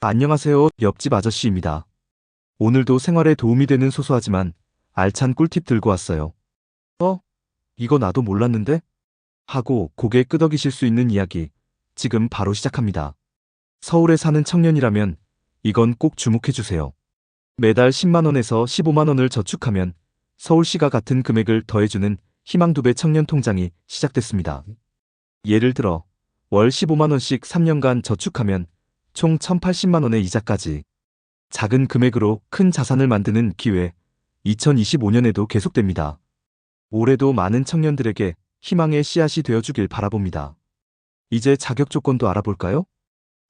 안녕하세요. 옆집 아저씨입니다. 오늘도 생활에 도움이 되는 소소하지만 알찬 꿀팁 들고 왔어요. 어? 이거 나도 몰랐는데? 하고 고개 끄덕이실 수 있는 이야기 지금 바로 시작합니다. 서울에 사는 청년이라면 이건 꼭 주목해 주세요. 매달 10만원에서 15만원을 저축하면 서울시가 같은 금액을 더해주는 희망두배 청년 통장이 시작됐습니다. 예를 들어 월 15만원씩 3년간 저축하면 총 1080만 원의 이자까지 작은 금액으로 큰 자산을 만드는 기회 2025년에도 계속됩니다. 올해도 많은 청년들에게 희망의 씨앗이 되어주길 바라봅니다. 이제 자격 조건도 알아볼까요?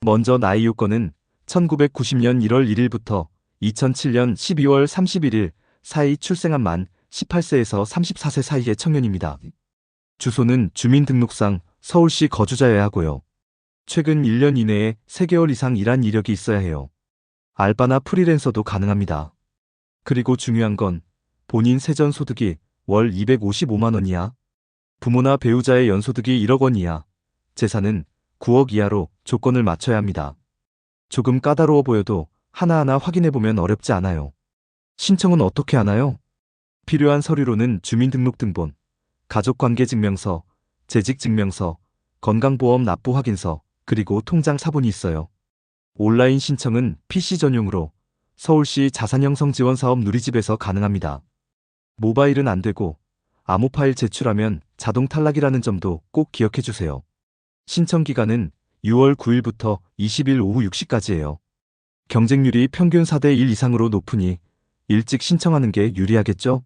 먼저 나이 요건은 1990년 1월 1일부터 2007년 12월 31일 사이 출생한 만 18세에서 34세 사이의 청년입니다. 주소는 주민등록상 서울시 거주자여야 하고요. 최근 1년 이내에 3개월 이상 일한 이력이 있어야 해요. 알바나 프리랜서도 가능합니다. 그리고 중요한 건 본인 세전 소득이 월 255만 원 이하, 부모나 배우자의 연소득이 1억 원 이하, 재산은 9억 이하로 조건을 맞춰야 합니다. 조금 까다로워 보여도 하나하나 확인해보면 어렵지 않아요. 신청은 어떻게 하나요? 필요한 서류로는 주민등록등본, 가족관계증명서, 재직증명서, 건강보험 납부 확인서, 그리고 통장 사본이 있어요. 온라인 신청은 PC 전용으로 서울시 자산형성 지원 사업 누리집에서 가능합니다. 모바일은 안 되고 암호 파일 제출하면 자동 탈락이라는 점도 꼭 기억해 주세요. 신청 기간은 6월 9일부터 20일 오후 6시까지예요. 경쟁률이 평균 4대 1 이상으로 높으니 일찍 신청하는 게 유리하겠죠?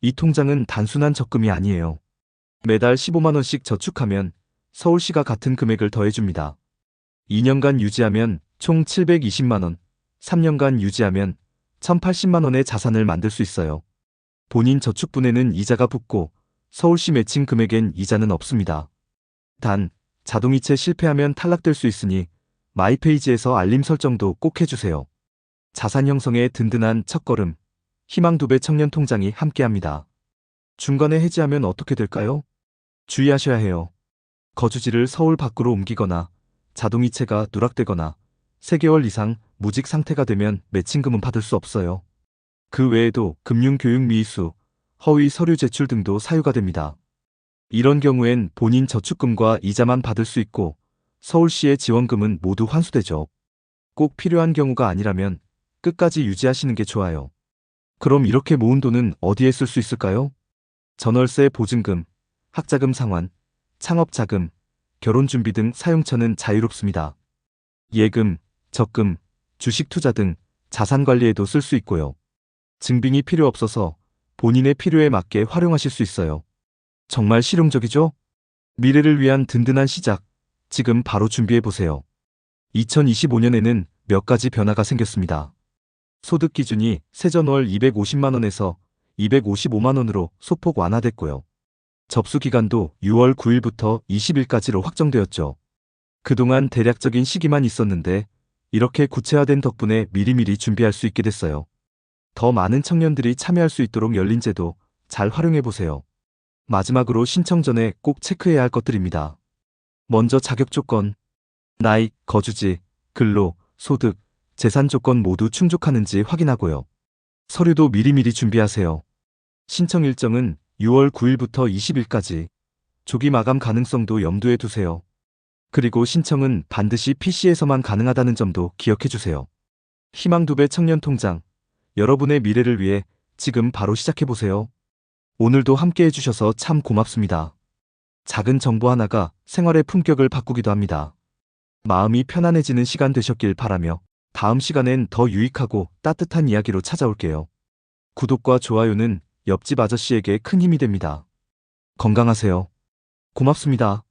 이 통장은 단순한 적금이 아니에요. 매달 15만원씩 저축하면 서울시가 같은 금액을 더해줍니다. 2년간 유지하면 총 720만원, 3년간 유지하면 1080만원의 자산을 만들 수 있어요. 본인 저축분에는 이자가 붙고 서울시 매칭 금액엔 이자는 없습니다. 단, 자동이체 실패하면 탈락될 수 있으니 마이페이지에서 알림 설정도 꼭 해주세요. 자산 형성의 든든한 첫걸음, 희망 두 배 청년 통장이 함께합니다. 중간에 해지하면 어떻게 될까요? 주의하셔야 해요. 거주지를 서울 밖으로 옮기거나 자동이체가 누락되거나 3개월 이상 무직 상태가 되면 매칭금은 받을 수 없어요. 그 외에도 금융교육 미수, 허위 서류 제출 등도 사유가 됩니다. 이런 경우엔 본인 저축금과 이자만 받을 수 있고 서울시의 지원금은 모두 환수되죠. 꼭 필요한 경우가 아니라면 끝까지 유지하시는 게 좋아요. 그럼 이렇게 모은 돈은 어디에 쓸 수 있을까요? 전월세 보증금, 학자금 상환, 창업자금, 결혼준비 등 사용처는 자유롭습니다. 예금, 적금, 주식 투자 등 자산 관리에도 쓸 수 있고요. 증빙이 필요 없어서 본인의 필요에 맞게 활용하실 수 있어요. 정말 실용적이죠? 미래를 위한 든든한 시작, 지금 바로 준비해 보세요. 2025년에는 몇 가지 변화가 생겼습니다. 소득 기준이 세전월 250만원에서 255만원으로 소폭 완화됐고요. 접수 기간도 6월 9일부터 20일까지로 확정되었죠. 그동안 대략적인 시기만 있었는데 이렇게 구체화된 덕분에 미리미리 준비할 수 있게 됐어요. 더 많은 청년들이 참여할 수 있도록 열린 제도 잘 활용해 보세요. 마지막으로 신청 전에 꼭 체크해야 할 것들입니다. 먼저 자격 조건, 나이, 거주지, 근로, 소득, 재산 조건 모두 충족하는지 확인하고요. 서류도 미리미리 준비하세요. 신청 일정은 6월 9일부터 20일까지. 조기 마감 가능성도 염두에 두세요. 그리고 신청은 반드시 PC에서만 가능하다는 점도 기억해 주세요. 희망 두배 청년 통장. 여러분의 미래를 위해 지금 바로 시작해 보세요. 오늘도 함께 해주셔서 참 고맙습니다. 작은 정보 하나가 생활의 품격을 바꾸기도 합니다. 마음이 편안해지는 시간 되셨길 바라며 다음 시간엔 더 유익하고 따뜻한 이야기로 찾아올게요. 구독과 좋아요는 옆집 아저씨에게 큰 힘이 됩니다. 건강하세요. 고맙습니다.